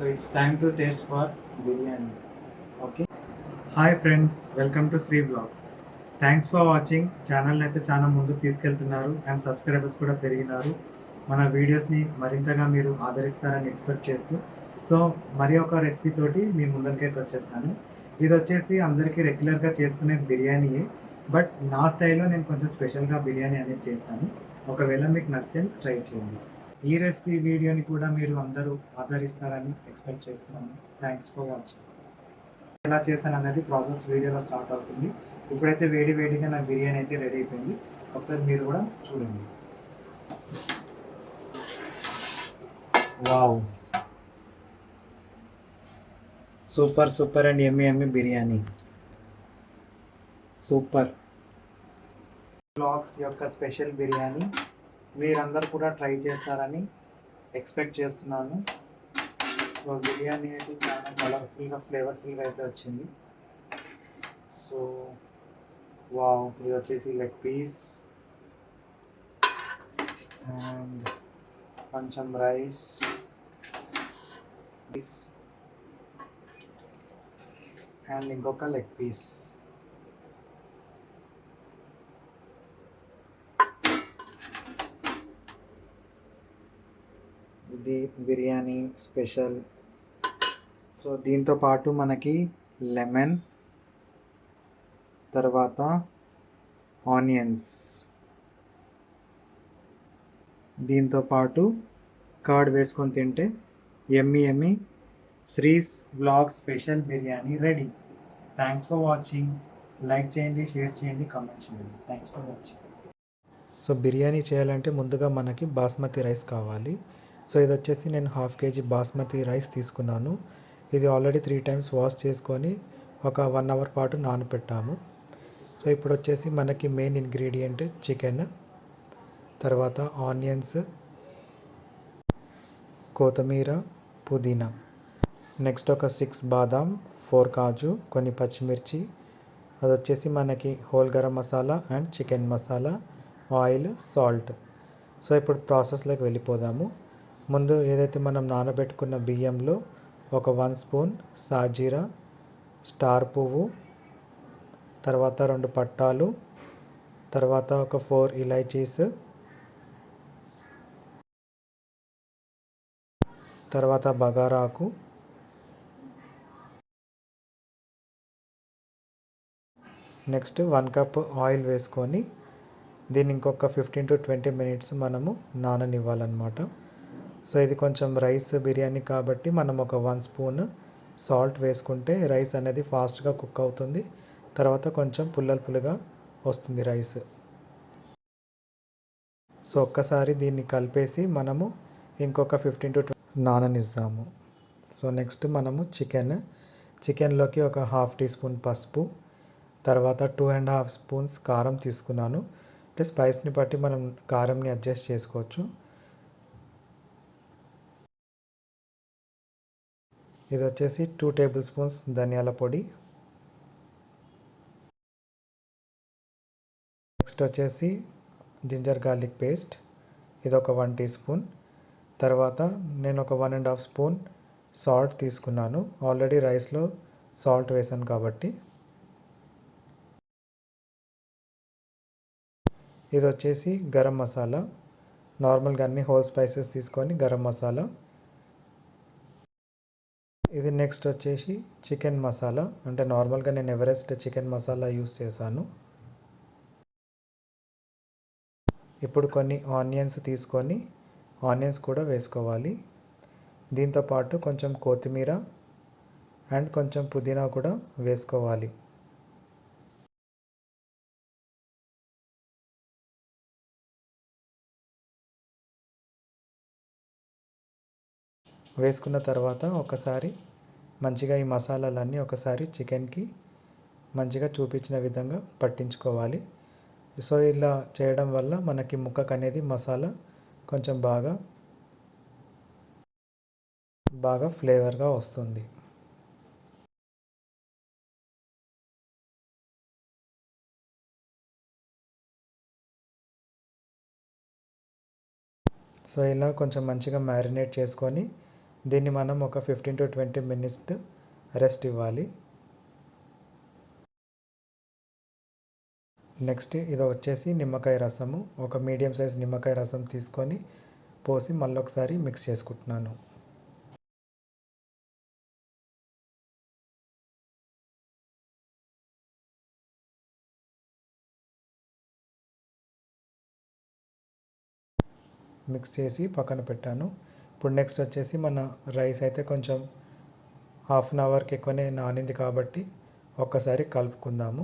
So it's time to taste for biryani okay hi friends welcome to Sri blogs thanks for watching ఛానల్ని అయితే చాలా ముందుకు తీసుకెళ్తున్నారు and subscribers కూడా పెరిగినారు మన వీడియోస్ని మరింతగా మీరు ఆదరిస్తారని ఎక్స్పెక్ట్ చేస్తూ సో మరి ఒక రెసిపీ తోటి మీ ముందరికైతే వచ్చేసాను ఇది వచ్చేసి అందరికీ రెగ్యులర్గా చేసుకునే బిర్యానీయే బట్ నా స్టైల్లో నేను కొంచెం స్పెషల్గా బిర్యానీ అనేది చేశాను ఒకవేళ మీకు నచ్చితే ట్రై చేయండి ఈ రెసిపీ వీడియోని కూడా మీరు అందరూ ఆదరిస్తారని ఎక్స్పెక్ట్ చేస్తున్నాను. థ్యాంక్స్ ఫర్ వాచింగ్ ఎలా చేశాను అనేది ప్రాసెస్ వీడియోలో స్టార్ట్ అవుతుంది. ఇప్పుడైతే వేడి వేడిగా నా బిర్యానీ అయితే రెడీ అయిపోయింది. ఒకసారి మీరు కూడా చూడండి. Wow super super and yummy yummy biryani. Super blogs యొక్క స్పెషల్ బిర్యానీ. మీరందరూ కూడా ట్రై చేస్తారని ఎక్స్పెక్ట్ చేస్తున్నాను. సో బిర్యానీ అయితే చాలా కలర్ఫుల్గా ఫ్లేవర్ఫుల్గా అయితే వచ్చింది. సో వావ్ ఇది వచ్చేసి లెగ్ పీస్ అండ్ కొంచెం రైస్ పీస్ అండ్ ఇంకొక లెగ్ పీస్ ఇది బిర్యానీ స్పెషల్. సో దీంతో పాటు మనకి లెమన్ తర్వాత ఆనియన్స్. దీంతో పాటు కర్డ్ వేసుకొని తింటే yummy yummy Sri's vlog special biryani ready. Thanks for watching. Like చేయండి షేర్ చేయండి కామెంట్ చేయండి. Thanks for watching. So biryani చేయాలంటే ముందుగా మనకి బాస్మతి రైస్ కావాలి. సో ఇది వచ్చేసి నేను హాఫ్ కేజీ బాస్మతి రైస్ తీసుకున్నాను. ఇది ఆల్రెడీ త్రీ టైమ్స్ వాష్ చేసుకొని ఒక వన్ అవర్ పాటు నానపెట్టాము. సో ఇప్పుడు వచ్చేసి మనకి మెయిన్ ఇంగ్రీడియంట్ చికెన్ తర్వాత ఆనియన్స్ కొత్తిమీర పుదీనా. నెక్స్ట్ ఒక సిక్స్ బాదాం ఫోర్ కాజు కొన్ని పచ్చిమిర్చి. అది వచ్చేసి మనకి whole garam masala and chicken masala oil salt. So ఇప్పుడు ప్రాసెస్లోకి వెళ్ళిపోదాము. ముందు ఏదైతే మనం నానబెట్టుకున్న బియ్యంలో ఒక వన్ స్పూన్ సాజీరా స్టార్ పువ్వు తర్వాత రెండు పట్టాలు తర్వాత ఒక ఫోర్ ఇలైచీస్ తర్వాత బగారాకు నెక్స్ట్ వన్ కప్ ఆయిల్ వేసుకొని దీన్ని ఇంకొక ఫిఫ్టీన్ టు ట్వంటీ మినిట్స్ మనము నాననివ్వాలన్నమాట. సో ఇది కొంచెం రైస్ బిర్యానీ కాబట్టి మనం ఒక వన్ స్పూన్ సాల్ట్ వేసుకుంటే రైస్ అనేది ఫాస్ట్గా కుక్ అవుతుంది. తర్వాత కొంచెం పుల్లలు పుల్లగా వస్తుంది రైస్. సో ఒక్కసారి దీన్ని కలిపేసి మనము ఇంకొక ఫిఫ్టీన్ టు నాననిస్తాము సో నెక్స్ట్ మనము చికెన్ చికెన్లోకి ఒక హాఫ్ టీ స్పూన్ పసుపు తర్వాత టూ అండ్ హాఫ్ స్పూన్స్ కారం తీసుకున్నాను. అంటే స్పైస్ని బట్టి మనం కారంని అడ్జస్ట్ చేసుకోవచ్చు. ఇది వచ్చేసి టూ టేబుల్ స్పూన్స్ ధనియాల పొడి. నెక్స్ట్ వచ్చేసి జింజర్ గార్లిక్ పేస్ట్ ఇది ఒక వన్ టీ స్పూన్ తర్వాత నేను ఒక one and half spoon salt తీసుకున్నాను. ఆల్రెడీ రైస్లో సాల్ట్ వేసాను కాబట్టి. ఇది వచ్చేసి గరం మసాలా. నార్మల్గా అన్ని హోల్ స్పైసెస్ తీసుకొని గరం మసాలా. ఇది నెక్స్ట్ వచ్చేసి చికెన్ మసాలా అంటే నార్మల్గా నేను ఎవరెస్ట్ చికెన్ మసాలా యూస్ చేశాను. ఇప్పుడు కొన్ని ఆనియన్స్ తీసుకొని ఆనియన్స్ కూడా వేసుకోవాలి. దీంతో పాటు కొంచెం కొత్తిమీర అండ్ కొంచెం పుదీనా కూడా వేసుకోవాలి. వేసుకున్న తర్వాత ఒకసారి మంచిగా ఈ మసాలాలన్నీ ఒకసారి చికెన్కి మంచిగా చూపించిన విధంగా పట్టించుకోవాలి. సో ఇలా చేయడం వల్ల మనకి ముక్కకు అనేది మసాలా కొంచెం బాగా బాగా ఫ్లేవర్గా వస్తుంది. సో ఇలా కొంచెం మంచిగా మ్యారినేట్ చేసుకొని దీన్ని మనం ఒక fifteen to twenty minutes rest ఇవ్వాలి. నెక్స్ట్ ఇది వచ్చేసి నిమ్మకాయ రసము. ఒక మీడియం సైజ్ నిమ్మకాయ రసం తీసుకొని పోసి మళ్ళీ ఒకసారి మిక్స్ చేసుకుంటున్నాను. మిక్స్ చేసి పక్కన పెట్టాను. ఇప్పుడు నెక్స్ట్ వచ్చేసి మన రైస్ అయితే కొంచెం హాఫ్ అన్ అవర్కి ఎక్కువనే నానింది కాబట్టి ఒక్కసారి కలుపుకుందాము.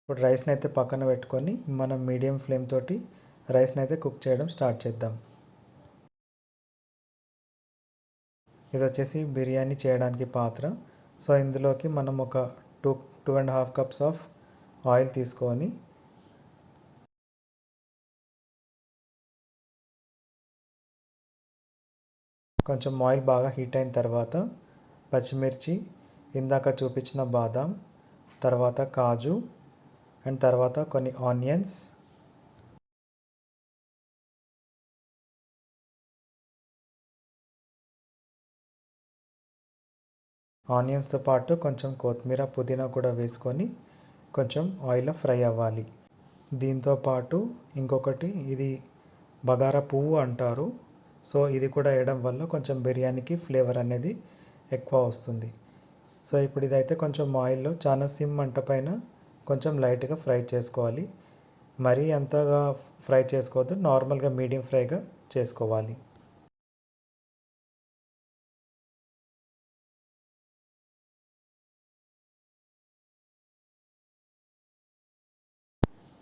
ఇప్పుడు రైస్ని అయితే పక్కన పెట్టుకొని మనం మీడియం ఫ్లేమ్ తోటి రైస్ని అయితే కుక్ చేయడం స్టార్ట్ చేద్దాం. ఇది వచ్చేసి బిర్యానీ చేయడానికి పాత్ర. సో ఇందులోకి మనం ఒక two two and half cups of oil తీసుకొని కొంచెం ఆయిల్ బాగా హీట్ అయిన తర్వాత పచ్చిమిర్చి ఇందాక చూపించిన బాదాం తర్వాత కాజు అండ్ తర్వాత కొన్ని ఆనియన్స్. ఆనియన్స్తో పాటు కొంచెం కొత్తిమీర పుదీనా కూడా వేసుకొని కొంచెం ఆయిల్లో ఫ్రై అవ్వాలి. దీంతో పాటు ఇంకొకటి ఇది బగారా పువ్వు అంటారు. సో ఇది కూడా వేయడం వల్ల కొంచెం బిర్యానీకి ఫ్లేవర్ అనేది ఎక్కువ వస్తుంది. సో ఇప్పుడు ఇదైతే కొంచెం ఆయిల్లో చాలా సిమ్ మంట పైన కొంచెం లైట్గా ఫ్రై చేసుకోవాలి. మరీ అంతగా ఫ్రై చేసుకోవద్దు నార్మల్గా మీడియం ఫ్రైగా చేసుకోవాలి.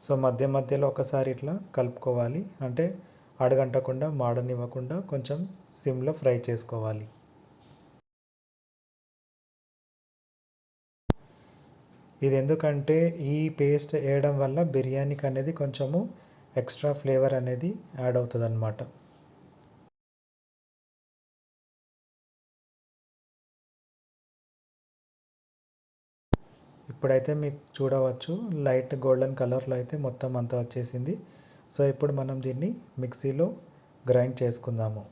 సో మధ్య మధ్యలో ఒకసారి ఇట్లా కలుపుకోవాలి. అంటే అడగంటకుండా మాడనివ్వకుండా కొంచెం సిమ్లో ఫ్రై చేసుకోవాలి. ఇది ఎందుకంటే ఈ పేస్ట్ వేయడం వల్ల బిర్యానీకి అనేది కొంచెము ఎక్స్ట్రా ఫ్లేవర్ అనేది యాడ్ అవుతుంది అన్నమాట ఇప్పుడైతే మీకు చూడవచ్చు లైట్ గోల్డెన్ కలర్లో అయితే మొత్తం అంతా వచ్చేసింది. సో ఇప్పుడు మనం దీన్ని మిక్సీలో గ్రైండ్ చేసుకుందాము.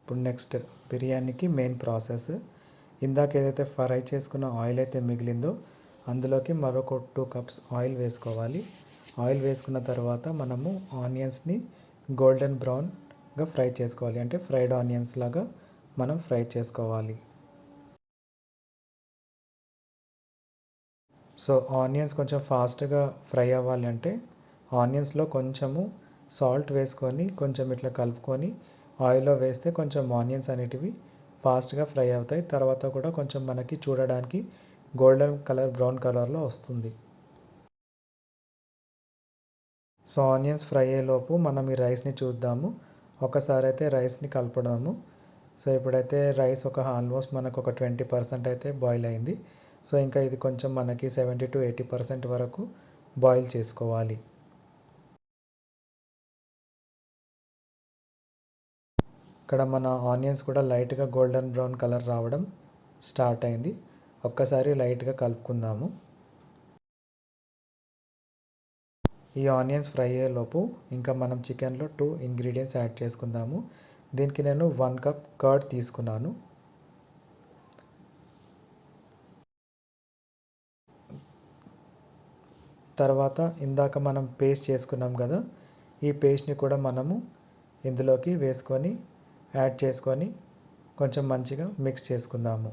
ఇప్పుడు నెక్స్ట్ బిర్యానీకి మెయిన్ ప్రాసెస్. ఇందాక ఏదైతే ఫ్రై చేసుకున్న ఆయిల్ అయితే మిగిలిందో అందులోకి మరొక టూ కప్స్ ఆయిల్ వేసుకోవాలి. ఆయిల్ వేసుకున్న తర్వాత మనము ఆనియన్స్ని గోల్డెన్ బ్రౌన్గా ఫ్రై చేసుకోవాలి. అంటే ఫ్రైడ్ ఆనియన్స్ లాగా మనం ఫ్రై చేసుకోవాలి. సో ఆనియన్స్ కొంచెం ఫాస్ట్గా ఫ్రై అవ్వాలి అంటే ఆనియన్స్లో కొంచెము సాల్ట్ వేసుకొని కొంచెం ఇట్లా కలుపుకొని ఆయిల్లో వేస్తే కొంచెం ఆనియన్స్ అనేటివి ఫాస్ట్గా ఫ్రై అవుతాయి. తర్వాత కూడా కొంచెం మనకి చూడడానికి గోల్డెన్ కలర్ బ్రౌన్ కలర్లో వస్తుంది. సో ఆనియన్స్ ఫ్రై అయ్యేలోపు మనం ఈ రైస్ని చూద్దాము. ఒకసారి అయితే రైస్ని కలపడము సో ఇప్పుడైతే రైస్ ఒక ఆల్మోస్ట్ మనకు ఒక ట్వంటీ పర్సెంట్ అయితే బాయిల్ అయింది. సో ఇంకా ఇది కొంచెం మనకి సెవెంటీ టు ఎయిటీ పర్సెంట్ వరకు బాయిల్ చేసుకోవాలి. ఇక్కడ మన ఆనియన్స్ కూడా లైట్గా గోల్డెన్ బ్రౌన్ కలర్ రావడం స్టార్ట్ అయింది. ఒక్కసారి లైట్గా కలుపుకుందాము. ఈ ఆనియన్స్ ఫ్రై అయ్యేలోపు ఇంకా మనం చికెన్లో టూ ఇంగ్రీడియంట్స్ యాడ్ చేసుకుందాము. దీనికి నేను వన్ కప్ కర్డ్ తీసుకున్నాను. తర్వాత ఇందాక మనం పేస్ట్ చేసుకున్నాం కదా ఈ పేస్ట్ని కూడా మనము ఇందులోకి వేసుకొని యాడ్ చేసుకొని కొంచెం మంచిగా మిక్స్ చేసుకుందాము.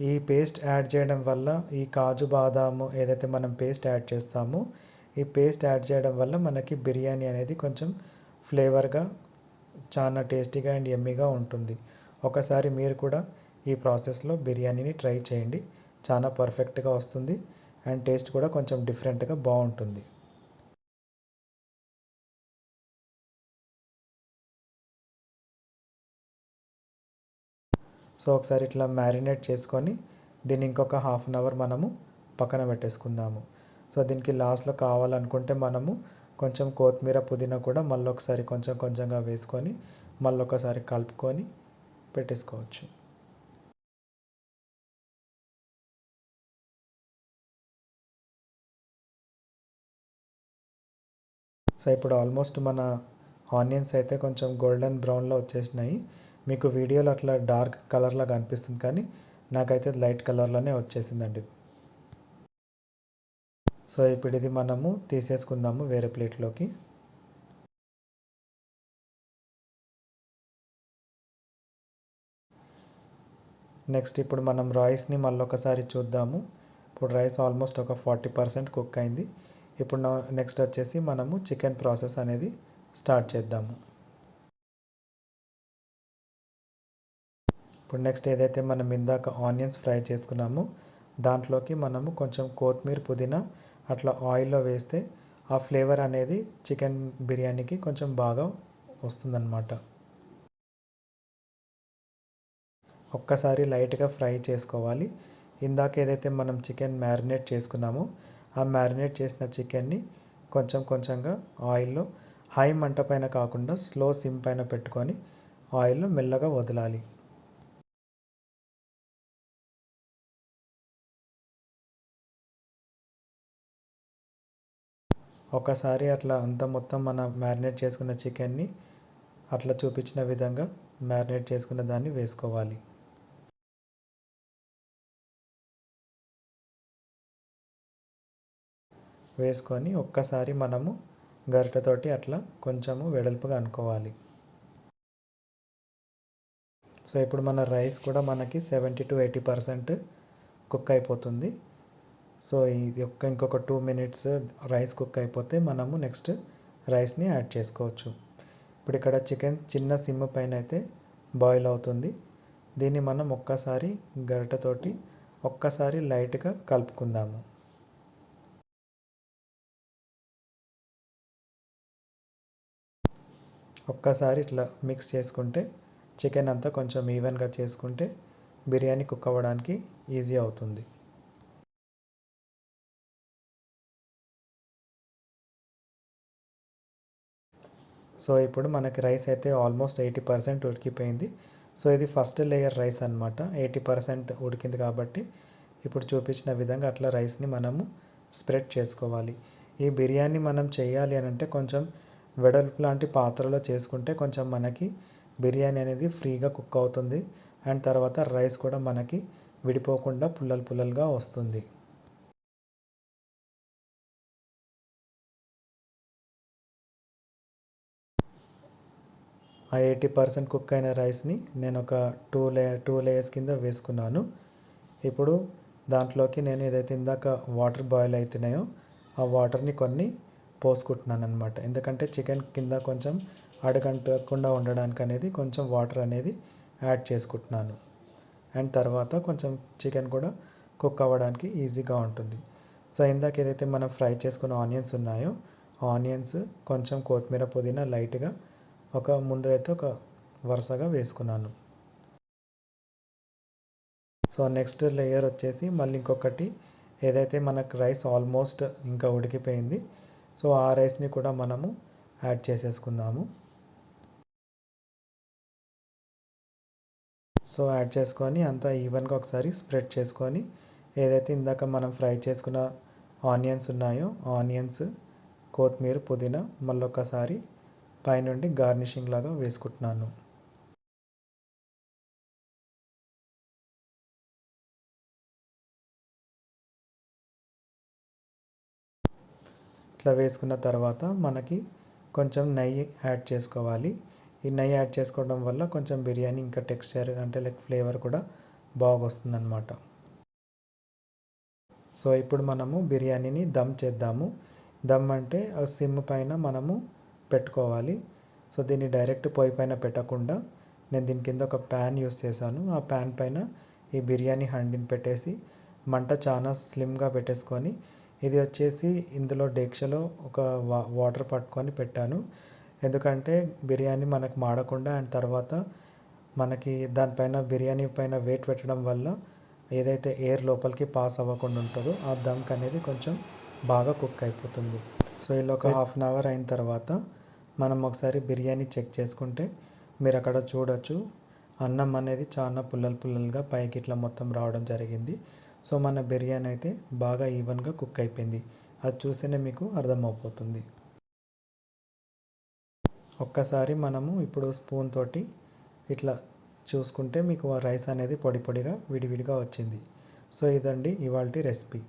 ఈ పేస్ట్ యాడ్ చేయడం వల్ల ఈ కాజు బాదాము ఏదైతే మనం పేస్ట్ యాడ్ చేస్తామో ఈ పేస్ట్ యాడ్ చేయడం వల్ల మనకి బిర్యానీ అనేది కొంచెం ఫ్లేవర్గా చాలా టేస్టీగా అండ్ ఎమ్మీగా ఉంటుంది. ఒకసారి మీరు కూడా ఈ ప్రాసెస్లో బిర్యానీని ట్రై చేయండి. చాలా పర్ఫెక్ట్గా వస్తుంది అండ్ టేస్ట్ కూడా కొంచెం డిఫరెంట్గా బాగుంటుంది. సో ఒకసారి ఇట్లా మ్యారినేట్ చేసుకొని దీన్ని ఇంకొక హాఫ్ అన్ అవర్ మనము పక్కన పెట్టేసుకుందాము. సో దీనికి లాస్ట్లో కావాలనుకుంటే మనము కొంచెం కొత్తిమీర పుదీనా కూడా మళ్ళీ ఒకసారి కొంచెం కొంచెంగా వేసుకొని మళ్ళీ ఒకసారి కలుపుకొని పెట్టేసుకోవచ్చు. సో ఇప్పుడు ఆల్మోస్ట్ మన ఆనియన్స్ అయితే కొంచెం గోల్డెన్ బ్రౌన్లో వచ్చేసినాయి. మీకు వీడియోలో అట్లా డార్క్ కలర్లాగా అనిపిస్తుంది కానీ నాకైతే లైట్ కలర్లోనే వచ్చేసిందండి. సో ఇప్పుడు ఇది మనము తీసేసుకుందాము వేరే ప్లేట్లోకి. నెక్స్ట్ ఇప్పుడు మనం రైస్ని మళ్ళీ ఒకసారి చూద్దాము. ఇప్పుడు రైస్ ఆల్మోస్ట్ ఒక ఫార్టీ పర్సెంట్ కుక్ అయింది. ఇప్పుడు నెక్స్ట్ వచ్చేసి మనము చికెన్ ప్రాసెస్ అనేది స్టార్ట్ చేద్దాము. ఇప్పుడు నెక్స్ట్ ఏదైతే మనం ఇందాక ఆనియన్స్ ఫ్రై చేసుకున్నామో దాంట్లోకి మనము కొంచెం కొత్తిమీర పుదీనా అట్లా ఆయిల్లో వేస్తే ఆ ఫ్లేవర్ అనేది చికెన్ బిర్యానీకి కొంచెం బాగా వస్తుందన్నమాట. ఒక్కసారి లైట్గా ఫ్రై చేసుకోవాలి. ఇందాక ఏదైతే మనం చికెన్ మ్యారినేట్ చేసుకున్నామో ఆ మ్యారినేట్ చేసిన చికెన్ని కొంచెం కొంచెంగా ఆయిల్లో హై మంట పైన కాకుండా స్లో సిమ్ పైన పెట్టుకొని ఆయిల్లో మెల్లగా వదలాలి. ఒకసారి అట్లా అంతా మొత్తం మన మ్యారినేట్ చేసుకున్న చికెన్ని అట్లా చూపించిన విధంగా మ్యారినేట్ చేసుకున్న దాన్ని వేసుకోవాలి. వేసుకొని ఒక్కసారి మనము గరిటతోటి అట్లా కొంచెము వెడల్పుగా అనుకోవాలి. సో ఇప్పుడు మన రైస్ కూడా మనకి seventy to eighty percent cook అయిపోతుంది. సో ఇది ఒక్క ఇంకొక టూ మినిట్స్ రైస్ కుక్ అయిపోతే మనము నెక్స్ట్ రైస్ని యాడ్ చేసుకోవచ్చు. ఇప్పుడు ఇక్కడ చికెన్ చిన్న సిమ్ పైన అయితే బాయిల్ అవుతుంది. దీన్ని మనం ఒక్కసారి గరిటతోటి ఒక్కసారి లైట్గా కలుపుకుందాము. ఒక్కసారి ఇట్లా మిక్స్ చేసుకుంటే చికెన్ అంతా కొంచెం ఈవెన్గా చేసుకుంటే బిర్యానీ కుక్ అవ్వడానికి ఈజీ అవుతుంది. సో ఇప్పుడు మనకి రైస్ అయితే ఆల్మోస్ట్ ఎయిటీ పర్సెంట్ ఉడికిపోయింది. సో ఇది ఫస్ట్ లేయర్ రైస్ అనమాట ఎయిటీ పర్సెంట్ ఉడికింది కాబట్టి ఇప్పుడు చూపించిన విధంగా అట్లా రైస్ని మనము స్ప్రెడ్ చేసుకోవాలి. ఈ బిర్యానీ మనం చేయాలి అని అంటే కొంచెం వెడల్పు లాంటి పాత్రలో చేసుకుంటే కొంచెం మనకి బిర్యానీ అనేది ఫ్రీగా కుక్ అవుతుంది. అండ్ తర్వాత రైస్ కూడా మనకి విడిపోకుండా పుల్లలు పుల్లలుగా వస్తుంది. ఆ ఎయిటీ పర్సెంట్ కుక్ అయిన రైస్ని నేను ఒక టూ లే టూ లేయర్స్ కింద వేసుకున్నాను. ఇప్పుడు దాంట్లోకి నేను ఏదైతే ఇందాక వాటర్ బాయిల్ అవుతున్నాయో ఆ వాటర్ని కొన్ని పోసుకుంటున్నాను అనమాట ఎందుకంటే చికెన్ కింద కొంచెం అడగంటకుండా ఉండడానికి అనేది కొంచెం వాటర్ అనేది యాడ్ చేసుకుంటున్నాను. అండ్ తర్వాత కొంచెం చికెన్ కూడా కుక్ అవ్వడానికి ఈజీగా ఉంటుంది. సో ఇందాక ఏదైతే మనం ఫ్రై చేసుకున్న ఆనియన్స్ ఉన్నాయో ఆనియన్స్ కొంచెం కొత్తిమీర పుదీనా లైట్గా ఒక ముందు అయితే ఒక వరుసగా వేసుకున్నాను. సో నెక్స్ట్ లేయర్ వచ్చేసి మళ్ళీ ఇంకొకటి. ఏదైతే మనకు రైస్ ఆల్మోస్ట్ ఇంకా ఉడికిపోయింది సో ఆ రైస్ని కూడా మనము యాడ్ చేసేసుకుందాము. సో యాడ్ చేసుకొని అంతా ఈవెన్గా ఒకసారి స్ప్రెడ్ చేసుకొని ఏదైతే ఇందాక మనం ఫ్రై చేసుకున్న ఆనియన్స్ ఉన్నాయో ఆనియన్స్ కొత్తిమీర పుదీనా మళ్ళీ ఒకసారి పైనుండి గార్నిషింగ్ లాగా వేసుకుంటున్నాను. ఇట్లా వేసుకున్న తర్వాత మనకి కొంచెం నెయ్యి యాడ్ చేసుకోవాలి. ఈ నెయ్యి యాడ్ చేసుకోవడం వల్ల కొంచెం బిర్యానీ ఇంకా టెక్స్చర్ అంటే లైక్ ఫ్లేవర్ కూడా బాగా వస్తుందన్నమాట సో ఇప్పుడు మనము బిర్యానీని దమ్ చేద్దాము. దమ్ అంటే సిమ్ పైన మనము పెట్టుకోవాలి. సో దీన్ని డైరెక్ట్ పొయ్యి పైన పెట్టకుండా నేను దీని కింద ఒక ప్యాన్ యూస్ చేశాను. ఆ ప్యాన్ పైన ఈ బిర్యానీ హండిని పెట్టేసి మంట చాలా స్లిమ్గా పెట్టేసుకొని ఇది వచ్చేసి ఇందులో డేక్షలో ఒక వా వాటర్ పట్టుకొని పెట్టాను. ఎందుకంటే బిర్యానీ మనకు మాడకుండా అండ్ తర్వాత మనకి దానిపైన బిర్యానీ పైన వెయిట్ పెట్టడం వల్ల ఏదైతే ఎయిర్ లోపలికి పాస్ అవ్వకుండా ఉంటుందో ఆ దమ్క్ అనేది కొంచెం బాగా కుక్ అయిపోతుంది. సో ఇలా ఒక హాఫ్ అన్ అవర్ అయిన తర్వాత మనం ఒకసారి బిర్యానీ చెక్ చేసుకుంటే మీరు అక్కడ చూడొచ్చు. అన్నం అనేది చాలా పుల్లలు పుల్లలుగా పైకి ఇట్లా మొత్తం రావడం జరిగింది. సో మన బిర్యానీ అయితే బాగా ఈవెన్గా కుక్ అయిపోయింది. అది చూస్తేనే మీకు అర్థమవుతుంది. ఒక్కసారి మనము ఇప్పుడు స్పూన్ తోటి ఇట్లా చూసుకుంటే మీకు ఆ రైస్ అనేది పొడి పొడిగా విడివిడిగా వచ్చింది. సో ఇదండి ఇవాళ రెసిపీ.